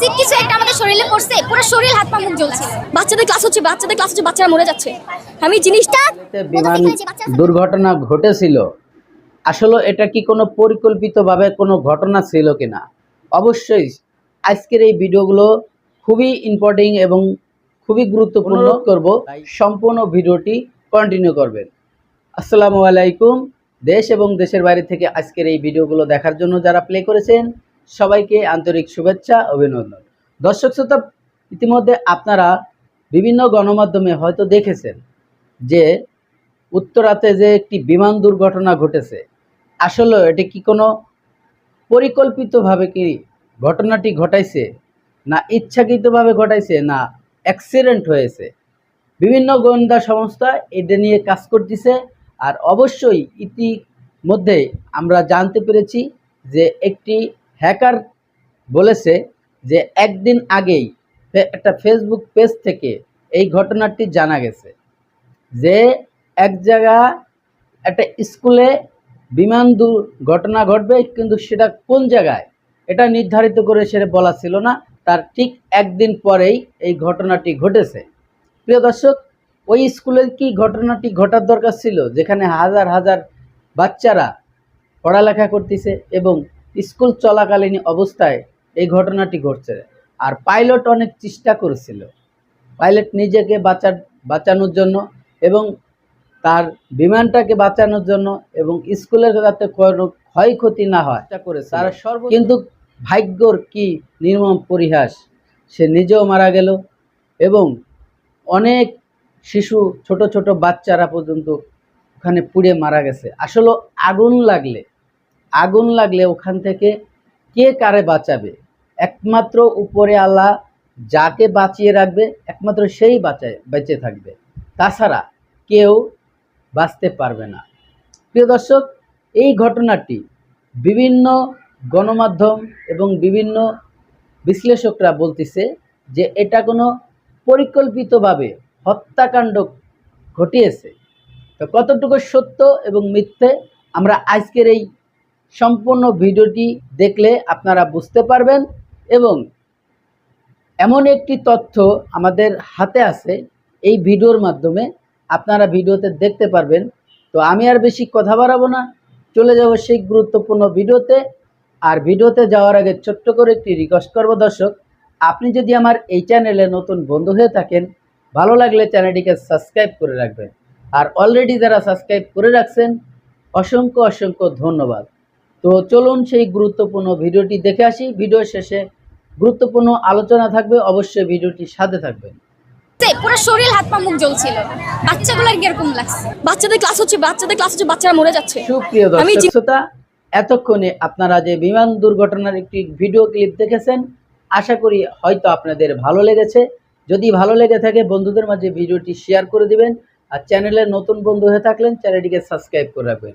Acid কিছু একটা আমাদের শরীরে পড়ছে পুরো শরীর হাত পা মুখ জ্বলছিল বাচ্চাদের ক্লাস হচ্ছে বাচ্চাদের ক্লাস হচ্ছে বাচ্চারা মরে যাচ্ছে। আমি জিনিসটা বিমান দুর্ঘটনা ঘটেছিল। আসলে এটা কি কোনো পরিকল্পিতভাবে কোনো ঘটনা ছিল কিনা? অবশ্যই আজকের এই ভিডিওগুলো খুবই ইম্পর্টেন্ট এবং খুবই গুরুত্বপূর্ণ করব। সম্পূর্ণ ভিডিওটি কন্টিনিউ করবেন। আসসালামু আলাইকুম। দেশ এবং দেশের বাইরে থেকে আজকের এই ভিডিওগুলো দেখার জন্য যারা প্লে করেছেন সবাইকে আন্তরিক শুভেচ্ছা, অভিনন্দন। দর্শক শ্রোতা, ইতিমধ্যে আপনারা বিভিন্ন গণমাধ্যমে হয়তো দেখেছেন যে উত্তরাতে যে একটি বিমান দুর্ঘটনা ঘটেছে, আসলে এটি কি কোনো পরিকল্পিতভাবে কি ঘটনাটি ঘটাইছে, না ইচ্ছাকৃতভাবে ঘটাইছে, না অ্যাক্সিডেন্ট হয়েছে? বিভিন্ন গোয়েন্দা সংস্থা এটা নিয়ে কাজ করতেছে আর অবশ্যই ইতিমধ্যে আমরা জানতে পেরেছি যে একটি হ্যাকার বলেছে যে একদিন আগেই একটা ফেসবুক পেজ থেকে এই ঘটনাটি জানা গেছে যে এক জায়গা একটা স্কুলে বিমান দুর্ঘটনা ঘটবে, কিন্তু সেটা কোন জায়গায়? এটা নির্ধারিত করে সেটা বলা ছিল না। তার ঠিক একদিন পরেই এই ঘটনাটি ঘটেছে। প্রিয় দর্শক, ওই স্কুলে কি ঘটনাটি ঘটার দরকার ছিল? যেখানে হাজার হাজার বাচ্চারা পড়ালেখা করতেছে এবং স্কুল চলাকালীন অবস্থায় এই ঘটনাটি ঘটছে। আর পাইলট অনেক চেষ্টা করেছিল। পাইলট নিজেকে বাঁচা বাঁচানোর জন্য এবং তার বিমানটাকে বাঁচানোর জন্য এবং স্কুলের যাতে কোনো ক্ষয়ক্ষতি না হয়। চেষ্টা করেছে তার সর্ব কিন্তু ভাগ্যর কি নির্মম পরিহাস সে নিজেও মারা গেল এবং অনেক শিশু ছোট ছোট বাচ্চারা পর্যন্ত ওখানে পুড়ে মারা গেছে। আসলে আগুন লাগলে আগুন লাগলে ওখান থেকে কে কারে বাঁচাবে? একমাত্র উপরে আল্লাহ যাকে বাঁচিয়ে রাখবে, একমাত্র সেই বাঁচায়, বেঁচে থাকবে। তাছাড়া কেউ বাঁচতে পারবে না। প্রিয় দর্শক, এই ঘটনাটি বিভিন্ন গণমাধ্যম এবং বিভিন্ন বিশ্লেষকরা বলতেছে যে এটা কোনো পরিকল্পিতভাবে হত্যাকাণ্ড ঘটিয়েছে। তো কতটুকু সত্য এবং মিথ্যে আমরা আজকের এই সম্পূর্ণ ভিডিওটি দেখলে আপনারা বুঝতে পারবেন এবং এমন একটি তথ্য আমাদের হাতে আছে, এই ভিডিওর মাধ্যমে আপনারা ভিডিওতে দেখতে পারবেন। তো আমি আর বেশি কথা বাড়াবো না, চলে যাব সেই গুরুত্বপূর্ণ ভিডিওতে। আর ভিডিওতে যাওয়ার আগে ছোট্ট করে একটি রিকোয়েস্ট করব দর্শক, আপনি যদি আমার এই চ্যানেলে নতুন বন্ধু হয়ে থাকেন, ভালো লাগলে চ্যানেলটিকে সাবস্ক্রাইব করে রাখবেন। আর অলরেডি যারা সাবস্ক্রাইব করে রাখছেন, অসংখ্য অসংখ্য ধন্যবাদ। তো চলুন সেই গুরুত্বপূর্ণ ভিডিওটি দেখে আসি। ভিডিও শেষে গুরুত্বপূর্ণ আলোচনা থাকবে অবশ্যই ভিডিওটির সাথে থাকবেন। পুরো শরীর হাত পা মুখ জ্বলছিল। বাচ্চাগুলোর কীরকম লাগছে? বাচ্চাদের ক্লাস হচ্ছে বাচ্চাদের ক্লাস হচ্ছে বাচ্চারা মরে যাচ্ছে। সুপ্রিয় দর্শক শ্রোতা এতক্ষণে আপনারা যে বিমান দুর্ঘটনার একটি ভিডিও ক্লিপ দেখেছেন আশা করি হয়তো আপনাদের ভালো লেগেছে। যদি ভালো লেগে থাকে বন্ধুদের মাঝে ভিডিওটি শেয়ার করে দিবেন আর চ্যানেলের নতুন বন্ধু হয়ে থাকলেন চ্যানেলটিকে সাবস্ক্রাইব করে রাখবেন।